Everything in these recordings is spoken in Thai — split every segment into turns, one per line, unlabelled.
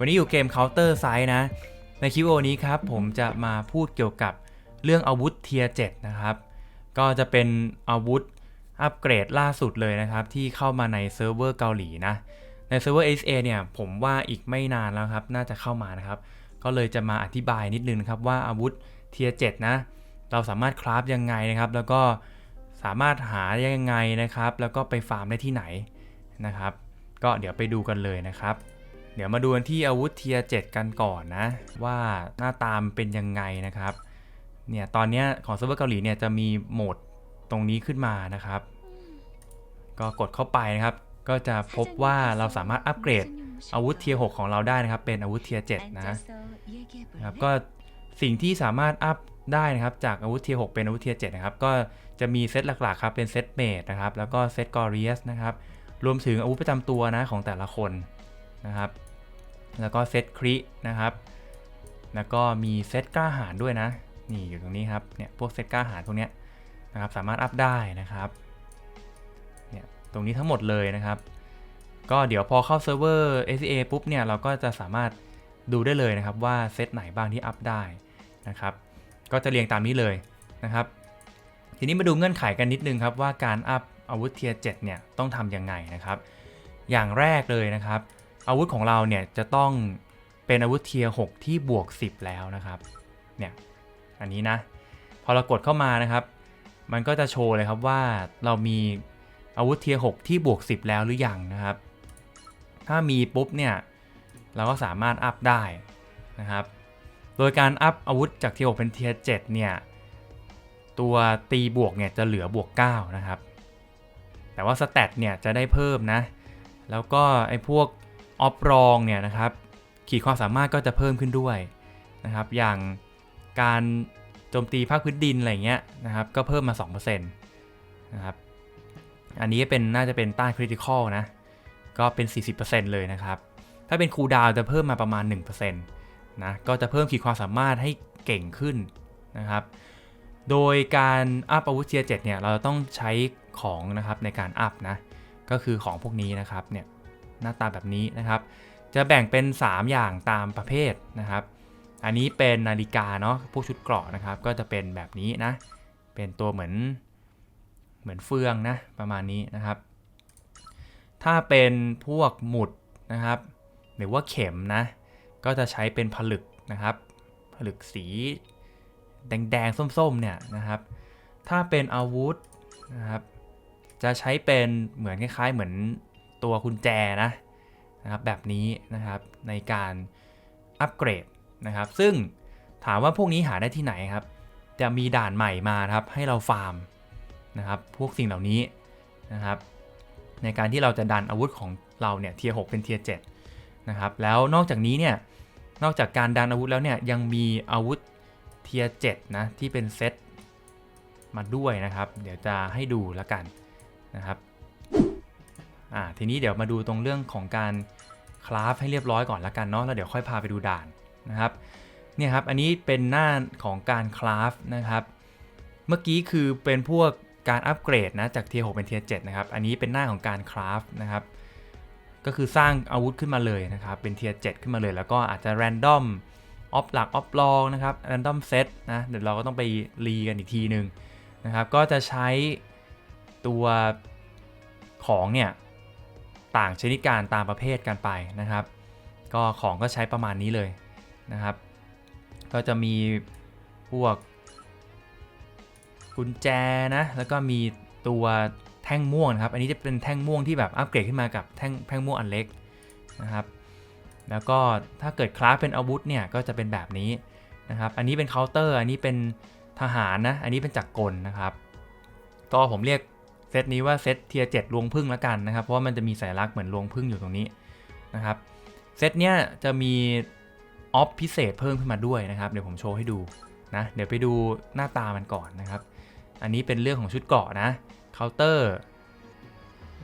วันนี้อยู่เกม Counter Side นะ ในคลิปวิดีโอนี้ครับ ผมจะมาพูดเกี่ยวกับเรื่องอาวุธเทียร์7นะครับ ก็จะเป็นอาวุธอัปเกรดล่าสุดเลยนะครับ ที่เข้ามาในเซิร์ฟเวอร์เกาหลีนะ ในเซิร์ฟเวอร์ SA เนี่ยผมว่าอีกไม่นานแล้วครับ น่าจะเข้ามานะครับ ก็เลยจะมาอธิบายนิดนึงนครับว่าอาวุธเทียร์7นะ เราสามารถคราฟยังไงนะครับ แล้วก็สามารถหายังไงนะครับ แล้วก็ไปฟาร์มได้ที่ไหนนะครับ ก็เดี๋ยวไปดูกันเลยนะครับ เดี๋ยวมาดูกันที่อาวุธเทียร์7กันก่อนนะ ว่าหน้าตามเป็นยังไงนะครับ เนี่ยตอนนี้ของเซิร์ฟเวอร์เกาหลีเนี่ยจะมีโหมดตรงนี้ขึ้นมานะครับ ก็กดเข้าไปนะครับ ก็จะพบว่าเราสามารถอัปเกรดอาวุธเทียร์6ของเราได้นะครับ เป็นอาวุธเทียร์7นะนะครับก็สิ่งที่สามารถอัพได้นะครับจากอาวุธเทียร์6เป็นอาวุธเทียร์7นะครับก็จะมีเซตหลักๆครับเป็นเซตเมดนะครับแล้วก็เซตกอริเอสนะครับรวมถึงอาวุธประจำตัวนะของแต่ละคนนะครับ แล้วก็เซตครินะครับ แล้วก็มีเซตกล้าหาญด้วยนะ นี่อยู่ตรงนี้ครับ เนี่ยพวกเซตกล้าหาญพวกเนี้ยนะครับสามารถอัพได้นะครับ เนี่ยตรงนี้ทั้งหมดเลยนะครับ ก็เดี๋ยวพอเข้าเซิร์ฟเวอร์ SCA ปุ๊บเนี่ยเราก็จะสามารถดูได้เลยนะครับว่าเซตไหนบ้างที่อัพได้นะครับ ก็จะเรียงตามนี้เลยนะครับ ทีนี้มาดูเงื่อนไขกันนิดนึงครับว่าการอัพอาวุธเทียร์7เนี่ยต้องทำยังไงนะครับ อย่างแรกเลยนะครับ อาวุธของเราเนี่ยจะต้องเป็นอาวุธเทียร์6ที่บวก 10 แล้วนะครับเนี่ยอันนี้นะ พอเรากดเข้ามานะครับ มันก็จะโชว์เลยครับว่าเรามีอาวุธเทียร์6ที่บวก 10 แล้วหรือยังนะครับ ถ้ามีปุ๊บเนี่ยเราก็สามารถอัพได้นะครับ โดยการอัพอาวุธจากเทียร์6เป็นเทียร์7เนี่ยตัวตีบวกเนี่ยจะเหลือบวก 9 นะครับ แต่ว่าสแตทเนี่ยจะได้เพิ่มนะ แล้วก็ไอ้พวก ออฟรองเนี่ยนะครับขีดความสามารถก็จะเพิ่มขึ้นด้วยนะครับ อย่างการโจมตีภาคพื้นดินอะไรเงี้ยนะครับ ก็เพิ่มมา 2%นะครับ อันนี้เป็นน่าจะเป็นต้านคริติคอลนะ ก็เป็น 40%เลยนะครับ ถ้าเป็นคูดาวจะเพิ่มมาประมาณ 1%นะ ก็จะเพิ่มขีดความสามารถให้เก่งขึ้นนะครับ โดยการอัพอาวุธเทียร์7เนี่ย เราต้องใช้ของนะครับในการอัพนะ ก็คือของพวกนี้นะครับเนี่ย หน้าตาแบบนี้นะครับ จะแบ่งเป็น 3 อย่างตามประเภทนะครับ อันนี้เป็นนาฬิกาเนาะพวกชุดเกราะนะครับ ก็จะเป็นแบบนี้นะ เป็นตัวเหมือนเหมือนเฟืองนะประมาณนี้นะครับ ถ้าเป็นพวกหมุดนะครับ หรือว่าเข็มนะ ก็จะใช้เป็นผลึกนะครับ ผลึกสีแดงๆส้มๆเนี่ยนะครับ ถ้าเป็นอาวุธนะครับจะใช้เป็นเหมือนคล้ายๆ เหมือน ตัวกุญแจนะนะครับแบบนี้นะครับในการอัปเกรดนะครับ ซึ่งถามว่าพวกนี้หาได้ที่ไหนครับ จะมีด่านใหม่มาครับให้เราฟาร์มนะครับพวกสิ่งเหล่านี้นะครับในการที่เราจะดันอาวุธของเราเนี่ยเทียร์6เป็นเทียร์7นะครับแล้วนอกจากนี้เนี่ยนอกจากการดันอาวุธแล้วเนี่ยยังมีอาวุธเทียร์7นะที่เป็นเซตมาด้วยนะครับ เดี๋ยวจะให้ดูแล้วกันนะครับ อ่าทีนี้เดี๋ยวมาดูตรงเรื่องของการคราฟให้เรียบร้อยก่อนละกันเนาะแล้วเดี๋ยวค่อยพาไปดูด่านนะครับเนี่ยครับอันนี้เป็นหน้าของการคราฟนะครับเมื่อกี้คือเป็นพวกการอัปเกรดนะจากเทียร์6เป็นเทียร์7นะครับอันนี้เป็นหน้าของการคราฟนะครับก็คือสร้างอาวุธขึ้นมาเลยนะครับเป็นเทียร์7ขึ้นมาเลย แล้วก็อาจจะแรนดอมออฟหลักออฟลองนะครับแรนดอมเซตนะเดี๋ยวเราก็ต้องไปรีกันอีกทีหนึ่งนะครับก็จะใช้ตัวของเนี่ย ต่างชนิดการตามประเภทกันไปนะครับ ก็ของก็ใช้ประมาณนี้เลยนะครับ ก็จะมีพวกกุญแจนะ แล้วก็มีตัวแท่งม่วงครับ อันนี้จะเป็นแท่งม่วงที่แบบอัปเกรดขึ้นมากับแท่งแท่งม่วงอันเล็กนะครับ แล้วก็ถ้าเกิดคลาสเป็นอาวุธเนี่ยก็จะเป็นแบบนี้นะครับ อันนี้เป็นเคาน์เตอร์ อันนี้เป็นทหารนะ อันนี้เป็นจักรกลนะครับ ก็ผมเรียก เซตนี้ว่าเซตเทียร์เจ็ดลวงพึ่งแล้วกันนะครับ เพราะว่ามันจะมีสัญลักษณ์เหมือนลวงพึ่งอยู่ตรงนี้นะครับ เซตเนี้ยจะมีออฟพิเศษเพิ่มขึ้นมาด้วยนะครับ เดี๋ยวผมโชว์ให้ดูนะ เดี๋ยวไปดูหน้าตามันก่อนนะครับ อันนี้เป็นเรื่องของชุดเกาะนะเคาน์เตอร์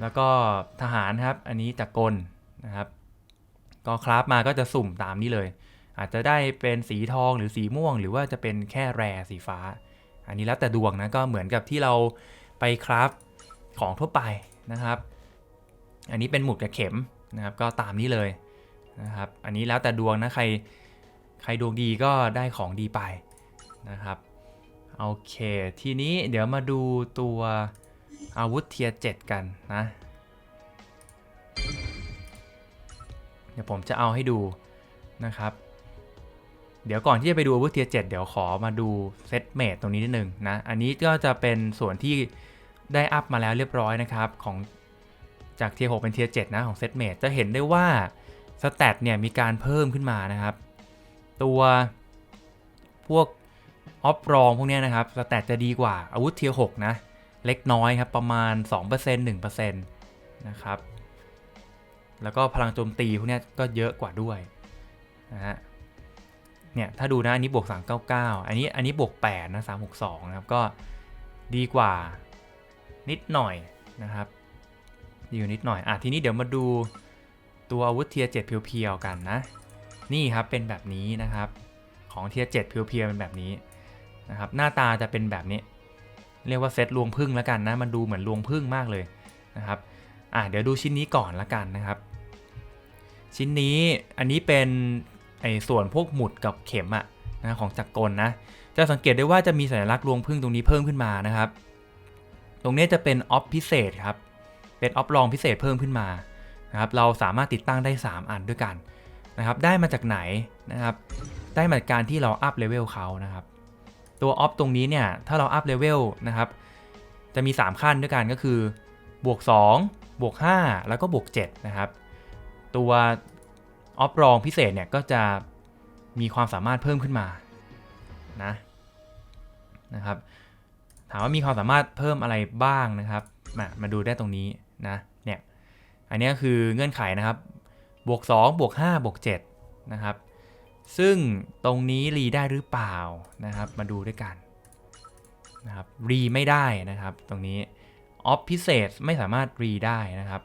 แล้วก็ทหารครับ อันนี้จากกลนะครับ ก็คราฟมาก็จะสุ่มตามนี้เลย อาจจะได้เป็นสีทองหรือสีม่วง หรือว่าจะเป็นแค่แร่สีฟ้า อันนี้แล้วแต่ดวงนะ ก็เหมือนกับที่เราไปคราฟ ของทั่วไปนะครับ อันนี้เป็นหมุดกับเข็มนะครับก็ตามนี้เลยนะครับ อันนี้แล้วแต่ดวงนะใครใครดวงดีก็ได้ของดีไปนะครับโอเค ทีนี้เดี๋ยวมาดูตัวอาวุธเทียร์7กันนะ เดี๋ยวผมจะเอาให้ดูนะครับ เดี๋ยวก่อนที่จะไปดูอาวุธเทียร์7เดี๋ยวขอมาดูเซตเมทตรงนี้นิดนึงนะ อันนี้ก็จะเป็นส่วนที่ ได้อัพมาแล้วเรียบร้อยนะครับของจากเทียร์6เป็นเทียร์7นะของเซตเมทจะเห็นได้ว่าสแตทเนี่ยมีการเพิ่มขึ้นมานะครับ ตัวพวกออฟรองพวกนี้นะครับสแตทจะดีกว่าอาวุธเทียร์6นะเล็กน้อยครับประมาณ 2% 1%นะครับแล้วก็พลังโจมตีพวกนี้ก็เยอะกว่าด้วยนะฮะเนี่ยถ้าดูนะอันนี้บวก 399 อันนี้อันนี้บวก8นะ362 นะครับก็ดีกว่า นิดหน่อยนะครับดีกว่นิดหน่อยอะทีนี้เดี๋ยวมาดูตัวอาวุธเทียร์7เพียวๆกันนะ นี่ครับเป็นแบบนี้นะครับ ของเทียร์7เพียวๆเป็นแบบนี้นะครับ หน้าตาจะเป็นแบบนี้ เรียกว่าเซตรวงพึ่งแล้วกันนะ มันดูเหมือนรวงพึ่งมากเลยนะครับอะเดี๋ยวดูชิ้นนี้ก่อนละกันนะครับ ชิ้นนี้อันนี้เป็นไอ้ส่วนพวกหมุดกับเข็มอะนะของจักรกลนะ จะสังเกตได้ว่าจะมีสัญลักษณ์รวงพึ่งตรงนี้เพิ่มขึ้นมานะครับ ตรงนี้จะเป็นออฟพิเศษครับ เป็นออฟรองพิเศษเพิ่มขึ้นมานะครับ เราสามารถติดตั้งได้ 3 อันด้วยกันนะครับ ได้มาจากไหนนะครับ ได้มาจากการที่เราอัพเลเวลเขานะครับ ตัวออฟตรงนี้เนี่ย ถ้าเราอัพเลเวลนะครับ จะมี 3 ขั้นด้วยกันก็คือบวก 2 บวก 5 แล้วก็บวก 7 นะครับ ตัวออฟรองพิเศษเนี่ยก็จะมีความสามารถเพิ่มขึ้นมานะนะครับ ถามว่ามีความสามารถเพิ่มอะไรบ้างนะครับมามาดูได้ตรงนี้นะเนี่ยอันนี้คือเงื่อนไขนะครับบวก2บวก5บวก7นะครับซึ่งตรงนี้รีได้หรือเปล่านะครับ มาดูด้วยกันนะครับรีไม่ได้นะครับตรงนี้ออฟพิเศษไม่สามารถรีได้นะครับ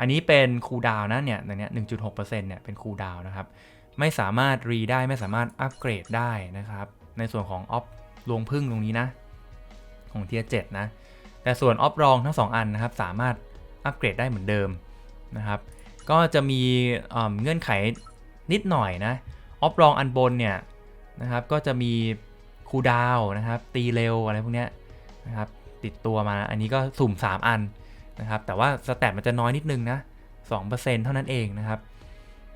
อันนี้เป็นคูลดาวนะเนี่ยตรงนี้ย1.6%เนี่ยเป็นคูลดาวน์นะครับ ไม่สามารถรีได้ไม่สามารถอัปเกรดได้นะครับ ในส่วนของออฟลวงพึ่งตรงนี้นะ ของเทียร์7นะ แต่ส่วนออฟรองทั้ง 2 อันนะครับ สามารถอัปเกรดได้เหมือนเดิมนะครับ ก็จะมีเเงื่อนไขนิดหน่อยนะ ออฟรองอันบนเนี่ยนะครับ ก็จะมีคูดาวน์นะครับ ตีเร็วอะไรพวกเนี้ยนะครับ ติดตัวมา อันนี้ก็สุ่ม 3 อันนะครับ แต่ว่าสแตทมันจะน้อยนิดนึงนะ 2%เท่านั้นเองนะครับ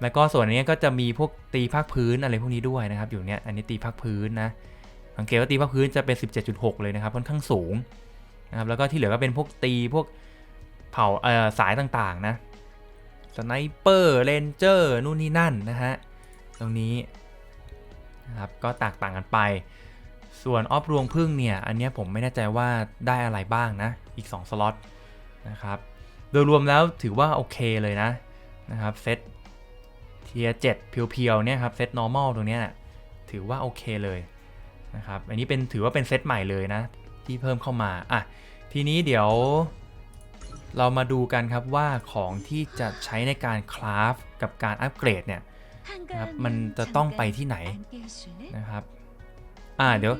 แล้วก็ส่วนนี้ก็จะมีพวกตีภาคพื้นอะไรพวกนี้ด้วยนะครับ อยู่เนี้ย อันนี้ตีภาคพื้นนะ สังเกตว่าตีภาคพื้นจะเป็น 17.6 เลยนะครับค่อนข้างสูงนะครับแล้วก็ที่เหลือก็เป็นพวกตีพวกเผาเอ่อสายต่างๆนะสไนเปอร์เลนเจอร์นู่นนี่นั่นนะฮะตรงนี้นะครับก็แตกต่างกันไป ส่วนออฟรวงพึ่งเนี่ย อันนี้ผมไม่แน่ใจว่าได้อะไรบ้างนะ อีก 2 สล็อตนะครับ โดยรวมแล้วถือว่าโอเคเลยนะนะครับเซตเทียเจ็ดเพียวๆเนี่ยครับเซต normal ตรงเนี้ยนะถือว่าโอเคเลย นะครับอันนี้เป็นถือว่าเป็นเซตใหม่เลยนะ ที่เพิ่มเข้ามาอะทีนี้เดี๋ยวเรามาดูกันครับว่าของที่จะใช้ในการคราฟกับการอัปเกรดเนี่ยนะครับมันจะต้องไปที่ไหนนะครับอ่าเดี๋ยว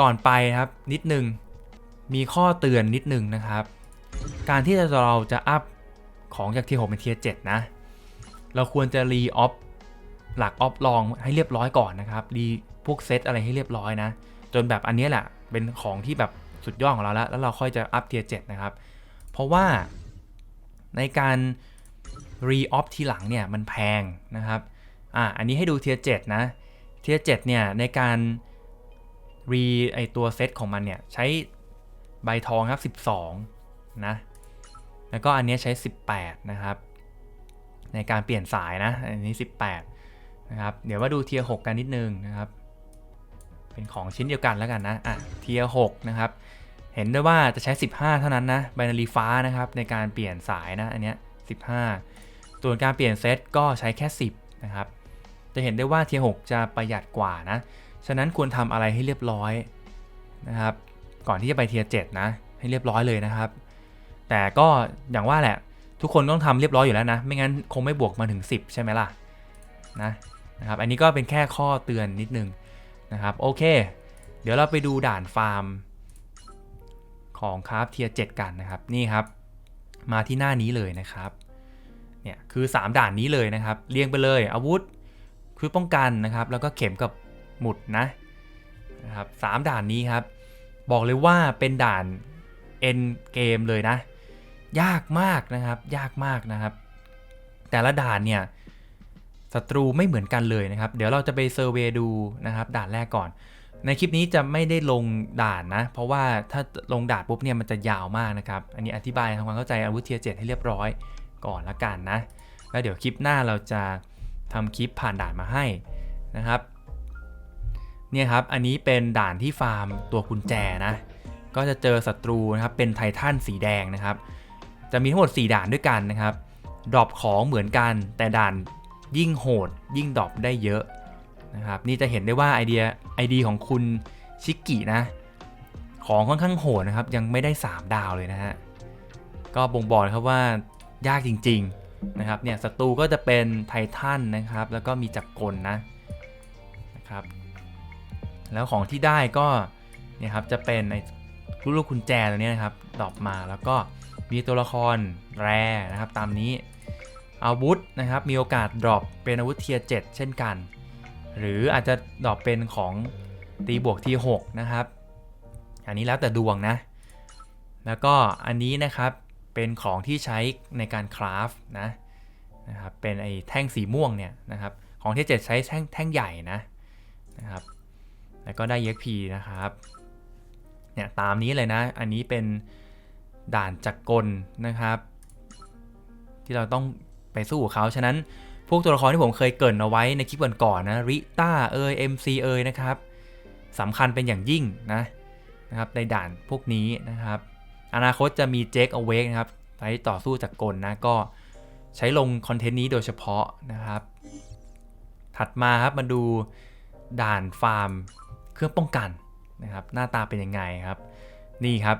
ก่อนไปครับนิดนึงมีข้อเตือนนิดนึงนะครับ การที่เราจะอัพของจากเทียร์6เป็นเทียร์7นะ เราควรจะรีออฟ หลักออฟลองให้เรียบร้อยก่อนนะครับรีพวกเซตอะไรให้เรียบร้อยนะ จนแบบอันนี้แหละเป็นของที่แบบสุดยอดของเราแล้ว แล้วเราค่อยจะอัพเทียร์7นะครับ เพราะว่าในการรีออฟทีหลังเนี่ยมันแพงนะครับอะอันนี้ให้ดูเทียร์7นะเทียร์7เนี่ยในการรีไอตัวเซตของมันเนี่ยใช้ใบทองครับ 12 นะ แล้วก็อันนี้ใช้ 18 นะครับ ในการเปลี่ยนสายนะ อันนี้ 18 นะครับ เดี๋ยวมาดูเทียร์6กันนิดนึงนะครับ เป็นของชิ้นเดียวกันแล้วกันนะ อะ เทียร์6นะครับ เห็นได้ว่าจะใช้ 15 เท่านั้นนะ ไบนารีฟ้านะครับในการเปลี่ยนสายนะ อันเนี้ย15ส่วนการเปลี่ยนเซตก็ใช้แค่ 10 นะครับ จะเห็นได้ว่าเทียร์หจะประหยัดกว่านะ ฉะนั้นควรทำอะไรให้เรียบร้อยนะครับ ก่อนที่จะไปเทียร์7นะ ให้เรียบร้อยเลยนะครับ แต่ก็อย่างว่าแหละทุกคนต้องทำเรียบร้อยอยู่แล้วนะ ไม่งั้นคงไม่บวกมาถึง 10 ใช่ไหมล่ะนะ นะครับอันนี้ก็เป็นแค่ข้อเตือนนิดนึงนะครับโอเค เดี๋ยวเราไปดูด่านฟาร์ม ของคราฟเทียร์7กันนะครับนี่ครับ มาที่หน้านี้เลยนะครับเนี่ยคือ 3 ด่านนี้เลยนะครับ เรียงไปเลยอาวุธคือป้องกันนะครับ แล้วก็เข็มกับหมุดนะนะครับสามด่านนี้ครับ บอกเลยว่าเป็นด่านเอ็นเกมเลยนะ ยากมากนะครับ ยากมากนะครับ แต่ละด่านเนี่ย ศัตรูไม่เหมือนกันเลยนะครับ เดี๋ยวเราจะไปเซอร์เวยดูนะครับ ด่านแรกก่อน ในคลิปนี้จะไม่ได้ลงด่านนะ เพราะว่าถ้าลงด่านปุ๊บเนี่ยมันจะยาวมากนะครับ อันนี้อธิบายทำความเข้าใจอาวุธเทียเจ็ดให้เรียบร้อยก่อนละกันนะ แล้วเดี๋ยวคลิปหน้าเราจะทำคลิปผ่านด่านมาให้นะครับ เนี่ยครับ อันนี้เป็นด่านที่ฟาร์มตัวกุญแจนะ ก็จะเจอศัตรูนะครับ เป็นไททันสีแดงนะครับ จะมีทั้งหมด 4 ด่านด้วยกันนะครับ ดรอปของเหมือนกัน แต่ด่าน ยิ่งโหด ยิ่งดรอปได้เยอะนะครับ นี่จะเห็นได้ว่าไอเดียไอดีของคุณชิกกินะ ของค่อนข้างโหดนะครับ ยังไม่ได้ 3 ดาวเลยนะฮะ ก็บ่งบอกนะครับว่ายากจริง ๆนะครับ เนี่ยศัตรูก็จะเป็นไททันนะครับ แล้วก็มีจักรกลนะนะครับ แล้วของที่ได้ก็เนี่ยครับจะเป็นไอลูกกุญแจตัวนี้นะครับดรอปมาแล้วก็มีตัวละครแรนะครับตามนี้ อาวุธนะครับมีโอกาสดรอปเป็นอาวุธเทียร์7เช่นกัน หรืออาจจะดรอปเป็นของตีบวกที6นะครับ อันนี้แล้วแต่ดวงนะ แล้วก็อันนี้นะครับเป็นของที่ใช้ในการคราฟนะนะครับเป็นไอ้แท่งสีม่วงเนี่ยนะครับของที่7ใช้แท่งแท่งใหญ่นะนะครับแล้วก็ได้ EXP นะครับเนี่ยตามนี้เลยนะ อันนี้เป็นด่านจักรกลนะครับ ที่เราต้อง ไปสู้เขาฉะนั้นพวกตัวละครที่ผมเคยเกรินเอาไว้ในคลิปก่อนๆนะริต้าเอย MC เอยนะครับสำคัญเป็นอย่างยิ่งนะนะครับในด่านพวกนี้นะครับ อนาคตจะมีเจคเอาเวกนะครับไปต่อสู้จักกลนะก็ใช้ลงคอนเทนต์นี้โดยเฉพาะนะครับ ถัดมาครับมาดูด่านฟาร์มเครื่องป้องกันนะครับ หน้าตาเป็นยังไงครับ นี่ครับ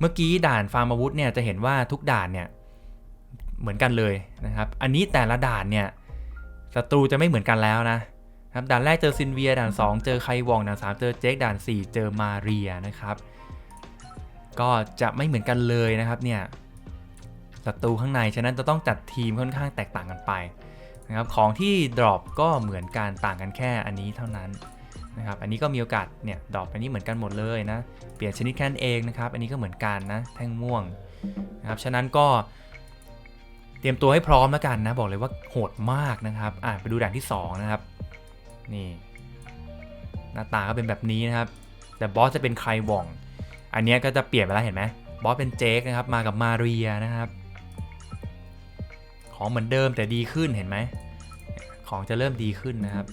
เมื่อกี้ด่านฟาร์มอาวุธเนี่ยจะเห็นว่าทุกด่านเนี่ย เหมือนกันเลยนะครับ อันนี้แต่ละด่านเนี่ยศัตรูจะไม่เหมือนกันแล้วนะครับด่านแรกเจอซินเวียด่าน 2 เจอไควองด่าน 3 เจอเจคด่าน 4 เจอมาเรียนะครับ ก็จะไม่เหมือนกันเลยนะครับเนี่ยศัตรูข้างในฉะนั้นจะต้องจัดทีมค่อนข้างแตกต่างกันไปนะครับของที่ดรอปก็เหมือนกันต่างกันแค่อันนี้เท่านั้นนะครับอันนี้ก็มีโอกาสเนี่ยดรอปอันนี้เหมือนกันหมดเลยนะเปลี่ยนชนิดแค่นั้นเองนะครับอันนี้ก็เหมือนกันนะแท่งม่วงนะครับฉะนั้นก็ ตรียมตัวให้พร้อมแล้วกันนะ บอกเลยว่าโหดมากนะครับ อ่าไปดูด่านที่ 2 นะครับ นี่ หน้าตาก็เป็นแบบนี้นะครับ แต่บอสจะเป็นใครว่อง อันนี้ก็จะเปลี่ยนไปแล้วเห็นไหมบอสเป็นเจคนะครับ มากับมาเรียนะครับ ของเหมือนเดิมแต่ดีขึ้นเห็นไหม ของจะเริ่มดีขึ้นนะครับ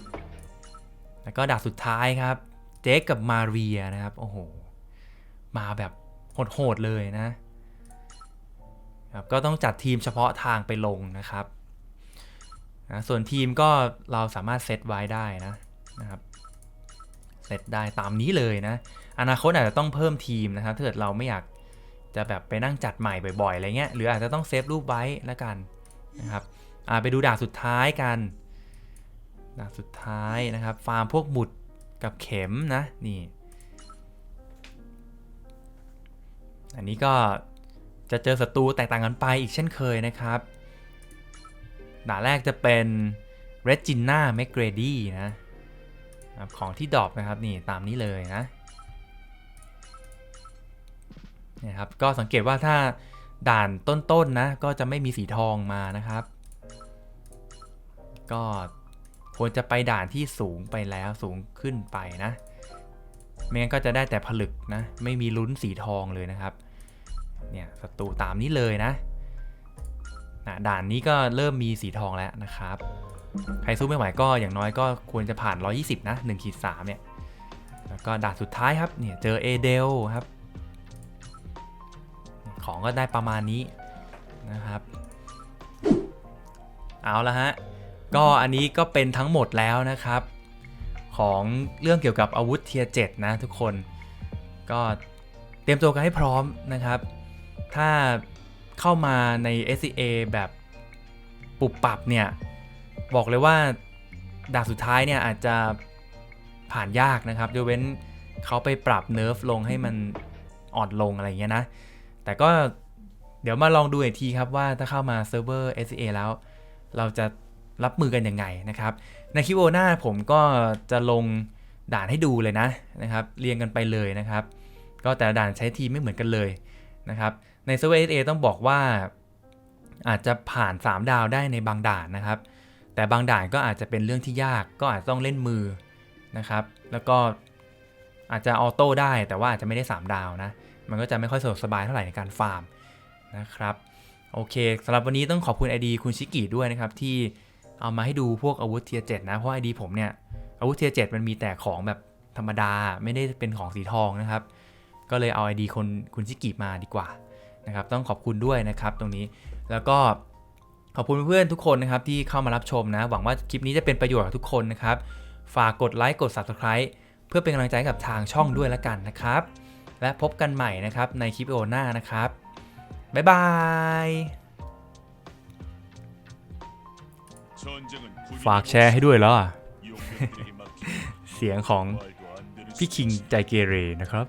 แล้วก็ดาบสุดท้ายครับ เจคกับมาเรียนะครับ โอ้โห มาแบบโหดๆเลยนะ ครับก็ต้องจัดทีมเฉพาะทางไปลงนะครับนะส่วนทีมก็เราสามารถเซตไว้ได้นะนะครับเซตได้ตามนี้เลยนะ อนาคตอาจจะต้องเพิ่มทีมนะครับถ้าเกิดเราไม่อยากจะแบบไปนั่งจัดใหม่บ่อยๆอะไรเงี้ยหรืออาจจะต้องเซฟรูปไว้แล้วกันนะครับไปดูด่านสุดท้ายกันด่านสุดท้ายนะครับ ฟาร์มพวกหมุดกับเข็มนะนี่ อันนี้ก็ จะเจอศัตรูแตกต่างกันไปอีกเช่นเคยนะครับ ด่านแรกจะเป็นเรจิน่าแมกเกรดี้นะของที่ดรอปนะครับนี่ตามนี้เลยนะนี่ครับก็สังเกตว่าถ้าด่านต้นๆนนะก็จะไม่มีสีทองมานะครับ ก็ควรจะไปด่านที่สูงไปแล้วสูงขึ้นไปนะไม่งั้นก็จะได้แต่ผลึกนะไม่มีลุ้นสีทองเลยนะครับ เนี่ยศัตรูตามนี้เลยนะนะด่านนี้ก็เริ่มมีสีทองแล้วนะครับ ใครสู้ไม่ไหวก็อย่างน้อยก็ควรจะผ่าน 120 นะ1ขีด3เนี่ย แล้วก็ด่านสุดท้ายครับเนี่ยเจอเอเดลครับ ของก็ได้ประมาณนี้นะครับ เอาละฮะ ก็อันนี้ก็เป็นทั้งหมดแล้วนะครับ ของเรื่องเกี่ยวกับอาวุธเทียร์7นะทุกคน ก็เตรียมตัวกันให้พร้อมนะครับ ถ้าเข้ามาใน SCA แบบปุบปับเนี่ย บอกเลยว่าดาบสุดท้ายเนี่ยอาจจะผ่านยากนะครับยกเว้นเขาไปปรับเนิร์ฟลงให้มันอ่อนลงอะไรอย่างเงี้ยนะ แต่ก็เดี๋ยวมาลองดูอีกทีครับว่าถ้าเข้ามาเซิร์ฟเวอร์ SCA แล้ว เราจะรับมือกันยังไงนะครับ ในคลิปโอหน้าผมก็จะลงด่านให้ดูเลยนะนะครับ เรียงกันไปเลยนะครับ ก็แต่ละด่านใช้ทีไม่เหมือนกันเลยนะครับ ในเซิร์ฟเอร์ SCA ต้องบอกว่าอาจจะผ่าน 3 ดาวได้ในบางด่านนะครับ แต่บางด่านก็อาจจะเป็นเรื่องที่ยากก็อาจจต้องเล่นมือนะครับ แล้วก็อาจจะออโต้ได้แต่ว่าอาจจะไม่ได้ 3 ดาวนะ มันก็จะไม่ค่อยสะดวกสบายเท่าไหร่ในการฟาร์มนะครับ โอเคสำหรับวันนี้ต้องขอบคุณ ID คุณชิกิด้วยนะครับ ที่เอามาให้ดูพวกอาวุธเทียร์เนะ เพราะ ID ผมเนี่ยอาวุธเทียร์เมันมีแต่ของแบบธรรมดาไม่ได้เป็นของสีทองนะครับ ก็เลยเอา ID คนคุณชิกิมาดีกว่า นะครับต้องขอบคุณด้วยนะครับตรงนี้แล้วก็ขอบคุณเพื่อนทุกคนนะครับที่เข้ามารับชมนะ หวังว่าคลิปนี้จะเป็นประโยชน์กับทุกคนนะครับ ฝากกดไลค์กด Subscribe เพื่อเป็นกำลังใจกับทางช่องด้วยละกันนะครับ และพบกันใหม่นะครับในคลิปโอหน้านะครับ บ๊ายบาย ฝากแชร์ให้ด้วยแล้วอะเสียงของพี่คิงใจเกเรนะครับ